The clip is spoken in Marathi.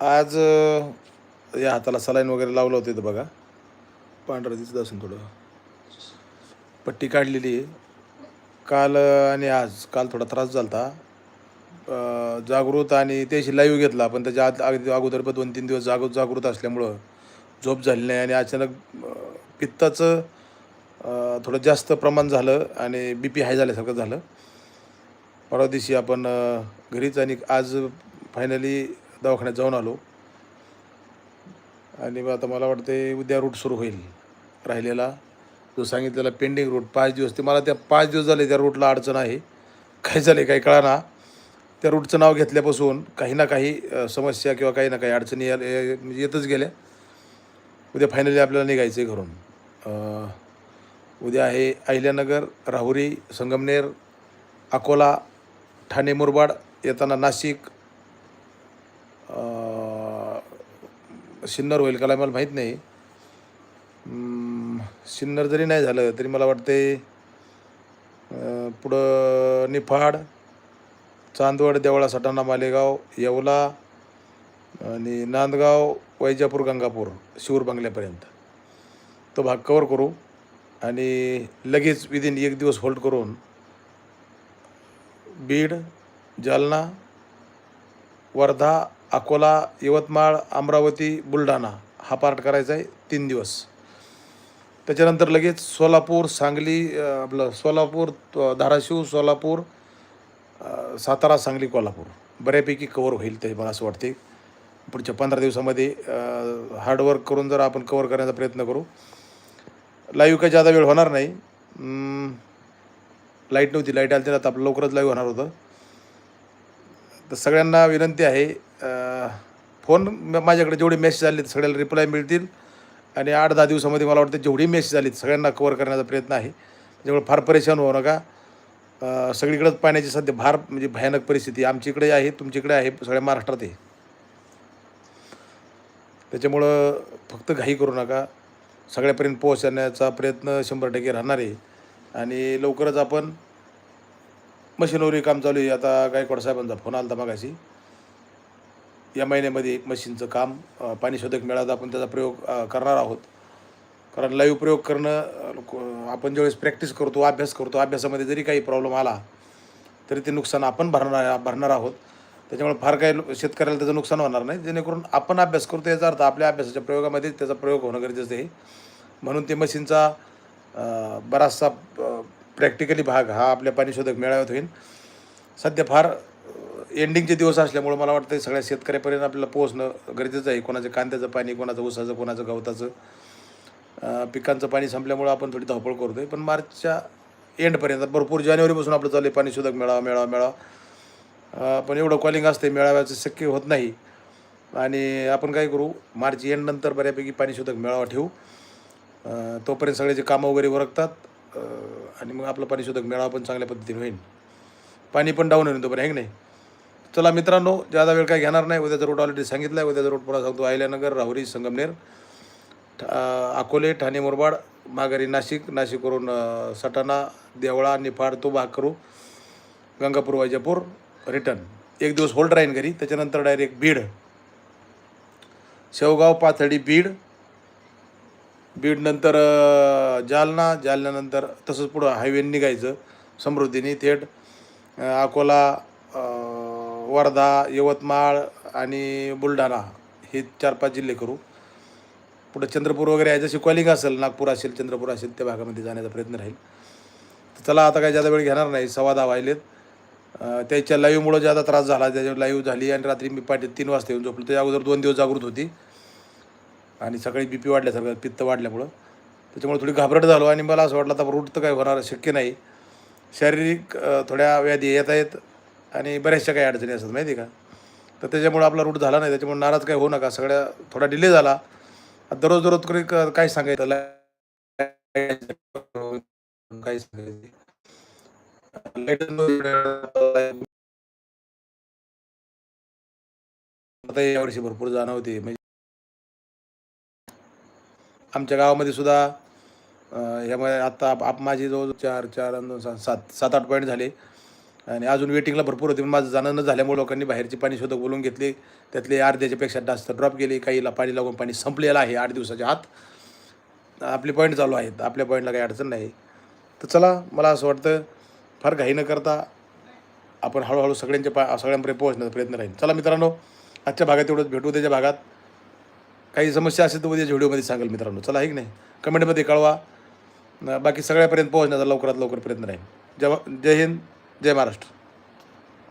आज या हाताला सलाईन वगैरे लावलं होतं इथं बघा. पांढरं दिसत असून थोडं. पट्टी काढलेली आहे. काल आणि आज काल थोडा त्रास झाला होता जागृत आणि त्याशी लाईव्ह घेतला पण त्याच्या आत अगदी अगोदर पण दोन तीन दिवस जाग जागृत असल्यामुळं झोप झाली नाही आणि अचानक पित्ताचं थोडं जास्त प्रमाण झालं आणि बी पी हाय झाल्यासारखं झालं. परवा दिवशी आपण घरीच आणि आज फायनली दवाखान्यात जाऊन आलो. आणि मग आता मला वाटते उद्या रूट सुरू होईल राहिलेला. जो सांगितलेला पेंडिंग रूट पाच दिवस. ते मला त्या पाच दिवस झाले त्या रूटला अडचण आहे. काय झाले काही कळाना. त्या रूटचं नाव घेतल्यापासून काही ना काही समस्या किंवा काही ना काही अडचणी म्हणजे येतच गेल्या. उद्या फायनली आपल्याला निघायचं आहे घरून उद्या आहे अहिल्यानगर राहुरी संगमनेर अकोला ठाणे मुरबाड येताना नाशिक सिन्नर होईल का मला माहीत नाही. सिन्नर जरी नाही झालं तरी मला वाटते पुढं निफाड चांदवड देवळा सटाणा मालेगाव येवला आणि नांदगाव वैजापूर गंगापूर शिवर बंगल्यापर्यंत. तो भाग कवर करू आणि लगेच विदिन एक दिवस होल्ड करून बीड जालना वर्धा अकोला यवतमाळ अमरावती बुलढाणा हा पार्ट करायचा आहे तीन दिवस. त्याच्यानंतर लगेच सोलापूर सांगली आपलं सोलापूर धाराशिव सोलापूर सातारा सांगली कोल्हापूर. बऱ्यापैकी कवर होईल ते मला असं वाटते पुढच्या पंधरा दिवसामध्ये हार्डवर्क करून जर आपण कवर करण्याचा प्रयत्न करू. लाईव्ह काही जादा वेळ होणार नाही. लाइट नव्हती. लाइट आली तर आता आपलं लवकरच लाईव्ह होणार होतं. तर सगळ्यांना विनंती आहे फोन म- माझ्याकडे जेवढे मेसेज आले सगळ्याला रिप्लाय मिळतील. आणि आठ दहा दिवसामध्ये मला वाटतं जेवढी मेसेज आली सगळ्यांना कवर करण्याचा प्रयत्न आहे. त्याच्यामुळे फार परेशान होऊ नका. सगळीकडंच पाण्याची सध्या फार म्हणजे भयानक परिस्थिती आमच्या इकडे आहे तुमच्याकडे आहे सगळ्या महाराष्ट्रात आहे. त्याच्यामुळं फक्त घाई करू नका. सगळ्यापर्यंत पोहोचण्याचा प्रयत्न शंभर टक्के राहणार आहे. आणि लवकरच आपण मशीनवरही काम चालू आहे. आता गायकवाड साहेबांचा फोन आला होता मागाशी. या महिन्यामध्ये मशीनचं काम पाणी शोधक मेळाव्यात आपण त्याचा प्रयोग करणार आहोत. कारण लाईव्ह प्रयोग करणं लोक- आपण ज्यावेळेस प्रॅक्टिस करतो अभ्यास करतो अभ्यासामध्ये जरी काही प्रॉब्लेम आला तरी ते नुकसान आपण भरणार भरणार आहोत. त्याच्यामुळे फार काही शेतकऱ्याला त्याचं नुकसान होणार नाही. जेणेकरून आपण अभ्यास करतो याचा अर्थ आपल्या अभ्यासाच्या प्रयोगामध्ये त्याचा प्रयोग होणं गरजेचं आहे. म्हणून ते मशीनचा बराचसा प्रॅक्टिकली भाग हा आपल्या पाणी शोधक मेळाव्यात होईल. सध्या फार एंडिंगचे दिवस असल्यामुळं मला वाटतं सगळ्या शेतकऱ्यापर्यंत आपल्याला पोहोचणं गरजेचं आहे. कोणाचं कांद्याचं पाणी कोणाचं ऊसाचं कोणाचं गवताचं. पिकांचं पाणी संपल्यामुळं आपण थोडी धावपळ करतो आहे पण मार्चच्या एंडपर्यंत भरपूर जानेवारीपासून आपलं चालू आहे. पाणी शोधक मेळावा मेळावा मेळावा. पण एवढं कॉलिंग असते मेळाव्याचं शक्य होत नाही. आणि आपण काय करू? मार्च एंडनंतर बऱ्यापैकी पाणी शोधक मेळावा ठेवू. तोपर्यंत तोपर्यंत सगळ्याचे कामं वगैरे वरकतात आणि मग आपलं पाणी शोधक मेळावा पण चांगल्या पद्धतीने होईल. पाणी पण डाऊन होईल तोपर्यंत आहे की नाही? चला मित्रांनो जादा वेळ काय घेणार नाही उद्याचा रूट ऑलरेडी सांगितला आहे उद्याचा रूट पुन्हा सांगतो. अहिल्यानगर राहुरी संगमनेर ठा- अकोले ठाणे मुरबाड माघारी नाशिक नाशिकवरून सटाणा देवळा निफाड तो भाग करू गंगापूर वैजापूर रिटर्न. एक दिवस होल्ड राहीन घरी त्याच्यानंतर डायरेक्ट बीड. शेवगाव पाथडी बीड. बीडनंतर जालना जालन्यानंतर तसंच पुढं हायवे निघायचं. समृद्धीने थेट अकोला वर्धा यवतमाळ आणि बुलढाणा हे चार पाच जिल्हे करू. पुढं चंद्रपूर वगैरे आहे. जशी कॉलिंग असेल नागपूर असेल चंद्रपूर असेल त्या भागामध्ये जाण्याचा प्रयत्न राहील. तर चला आता काही जादा वेळ घेणार नाही. सव्वा दहा वाहिलेत त्याच्या लाईव्हमुळं ज्यादा त्रास झाला त्याच्या लाईव्ह झाली आणि रात्री मी पाठी तीन वाजता येऊन झोपलो. त्याच्या अगोदर दोन दिवस जागृत होती. आणि सकाळी बी पी वाढल्यासारखं पित्त वाढल्यामुळं. त्याच्यामुळे थोडी घाबरट झालो आणि मला असं वाटलं आता रूट तर काही होणार शक्य नाही. शारीरिक थोड्या व्याधी येत आहेत. आणि बऱ्याचशा काही अडचणी असतात माहिती का? तर त्याच्यामुळे आपला रूट झाला नाही त्याच्यामुळे नाराज काही होऊ नका. सगळ्या थोडा डिले झाला. दररोज दररोज तरी काय सांगायचं काय सांगायचं आता यावर्षी भरपूर जाणवते म्हणजे आमच्या गावामध्ये सुद्धा ह्यामुळे ह्यामध्ये आता आप माझी जवळ चार चार दोन सात सात आठ पॉईंट झाले. आणि अजून वेटिंगला भरपूर होते पण माझं जाणं न झाल्यामुळे लोकांनी बाहेरची पाणी शोधक बोलून घेतले. त्यातले अर्ध्याच्यापेक्षा जास्त ड्रॉप गेले काहीला पाणी लागून पाणी संपलेलं आहे आठ दिवसाच्या आत. आपले पॉईंट चालू आहेत आपल्या पॉईंटला काही अडचण नाही. तर चला मला असं वाटतं फार घाई न करता आपण हळूहळू सगळ्यांच्या पा सगळ्यांपर्यंत पोहोचण्याचा प्रयत्न राहील. चला मित्रांनो आजच्या भागात एवढंच. भेटू त्याच्या भागात. काही समस्या असेल तर उद्याच्या व्हिडिओमध्ये सांगेल मित्रांनो. चला आहे की नाही? कमेंटमध्ये कळवा. बाकी सगळ्यापर्यंत पोहोचण्याचा लवकरात लवकर प्रयत्न राहील. जय जय हिंद. जय महाराष्ट्र